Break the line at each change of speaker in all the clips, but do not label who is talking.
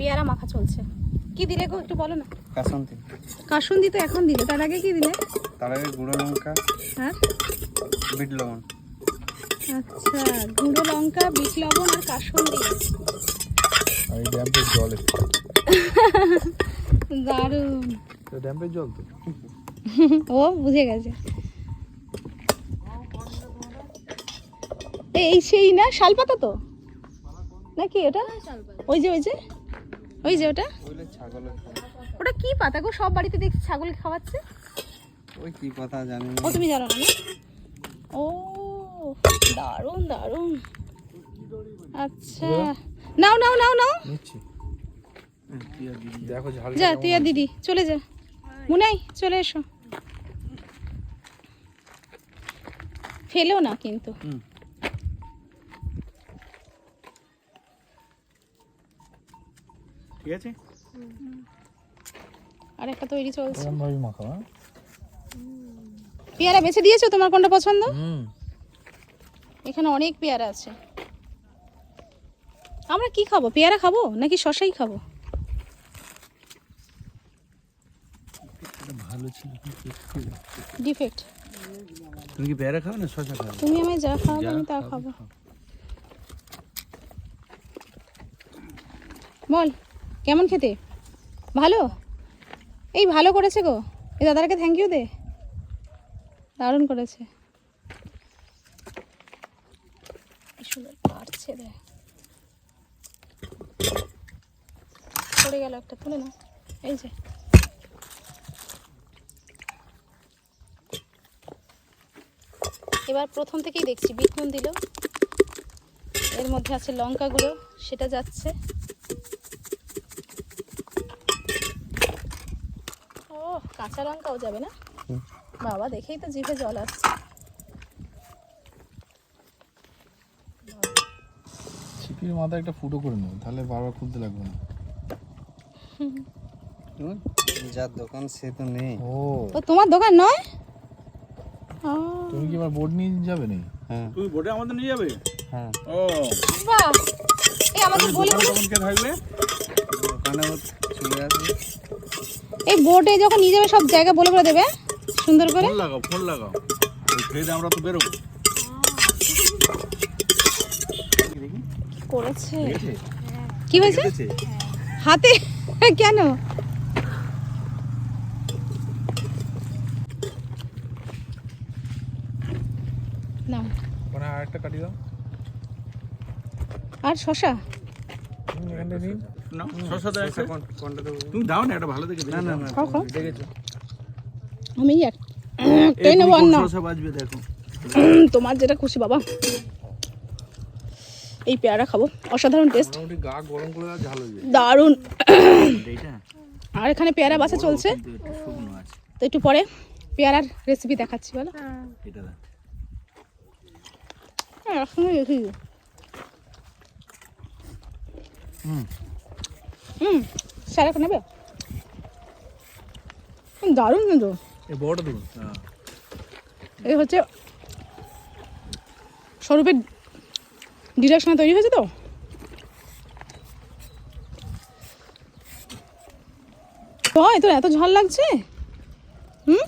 পেয়ারা মাখা চলছে। কি দিলে গো একটু বলো না?
কাসন্তি।
কাসুন্দি তো এখন দিলে তার আগে কি দিলে?
তার আগে গুঁড়ো লঙ্কা
হ্যাঁ
বিট লবণ।
আচ্ছা গুঁড়ো লঙ্কা বিট লবণ আর কাসুন্দি
আর ড্যাম্পের জল। একটু
দারুণ।
এটা ড্যাম্পের জল তো।
ও বুঝে গেছে। এই সেই না শালপাতা তো? নাকি ওটা ওই যে ওই যে? ওই যে ওটা?
ওইলে ছাগলের খাবার।
ওটা কি পাতা গো? সব বাড়িতে দেখছি ছাগল খাওয়াচ্ছে।
ওই কি কথা জানি
ও তুমি জানো না? না ও দারুণ দারুণ। আচ্ছা। নাও নাও নাও নাও।
ঝাল
যা তুই আর দিদি চলে যা। মুনাই চলে এসো। ফেলো না কিন্তু।
ঠিক আছে?
আর একটা তৈরি চলছে।
ভাবে মাখা হ্যাঁ?
পেয়ারা বেছে দিয়েছ তোমার কোনটা পছন্দ? এখানে অনেক পেয়ারা আছে। আমরা কি খাব? পেয়ারা খাব নাকি শশাই খাব?
ভালো ছিল
ডিফেক্ট।
তুমি কি পেয়ারা খাবে না শশা খাবে
তুমি আমায় যা খাওয়াবে আমি তা খাব বল। কেমন খেতে? ভালো? এই ভালো করেছে গো। এই দাদাটাকে থ্যাংক ইউ দে। দারুণ করেছে। পারছে রে। পড়ে গেল একটা না এই যে। এবার প্রথম থেকেই দেখছি, বিট দিল। এর মধ্যে আছে লঙ্কা গুঁড়ো, সেটা যাচ্ছে ও কাঁচা লঙ্কাও যাবে না? বাবা দেখেই তো জিভে জল আসছে।
ছিপির মাথায় একটা ফুটো করে নেব তাহলে বারবার খুলতে লাগবে না।
যার দোকান সে তো নেই।
ও।
তোমার দোকান নয়?
তুমি কি এবার বোর্ড নিয়ে যাবে নি
হ্যাঁ।
তুমি বোটে আমাদের নিয়ে যাবে?
হ্যাঁ।
ও।
বাহ! এই আমাকে বলে বলে
তখন কে থাকবে?
দোকানে চলে আসবে।
এই বোর্ডে যখন নিয়ে যাবে সব জায়গা বলে বলে দেবে। সুন্দর করে।
ফোন লাগাও ফোন লাগাও। খেয়ে আমরা তো বেরোবো।
করেছে। কি হয়েছে হাতে? কেন?
আর
শশা
নিন।
তুমি দাও না একটা ভালো দেখে
না না
দেখেছ?
আমি এক একটাই নেব আর না
বাজবে দেখো।
তোমার যেটা খুশি বাবা। এই পেয়ারা খাব অসাধারণ টেস্ট দারুণ। আর এখানে পেয়ারা বাসা চলছে। তো একটু পরে পেয়ারার রেসিপি দেখাচ্ছি বলো। হ্যাঁ একসঙ্গে রেখে
হুম।
হুম স্যার নেবে? দারুণ কিন্তু।
এই
হ্যাঁ।
এই হচ্ছে স্বরূপের ডিরেকশনে তৈরি হয়েছে তো? হয় তোর এত ঝাল লাগছে? হুম?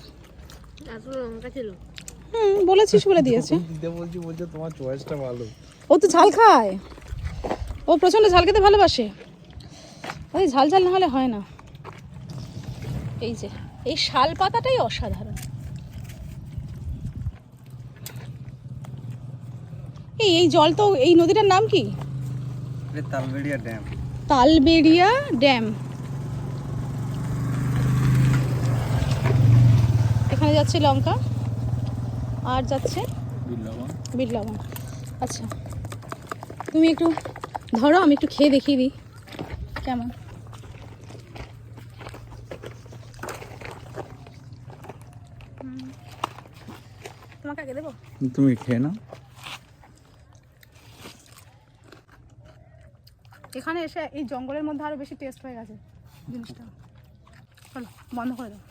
হুম বলেছিস বলে দিয়েছে।
বলছি বলছে তোমার চয়েসটা ভালো।
ও তো ঝাল খায়। ও প্রচণ্ড ঝাল খেতে ভালোবাসে। ওই ঝাল ঝাল না হলে হয় না। এই যে এই শাল পাতাটাই অসাধারণ। এই এই জল তো এই নদীটার নাম কি?
তালবেড়িয়া ড্যাম।
তালবেড়িয়া ড্যাম। এখানে যাচ্ছে লঙ্কা আর যাচ্ছে বিট লবণ আচ্ছা তুমি একটু ধরো আমি একটু খেয়ে দেখিয়ে দিই। কেমন? তোমাকে আগে দেবো?
তুমি খেয়ে নাও।
এখানে এসে এই জঙ্গলের মধ্যে আরও বেশি টেস্ট হয়ে গেছে জিনিসটা। চলো বন্ধ করে দাও।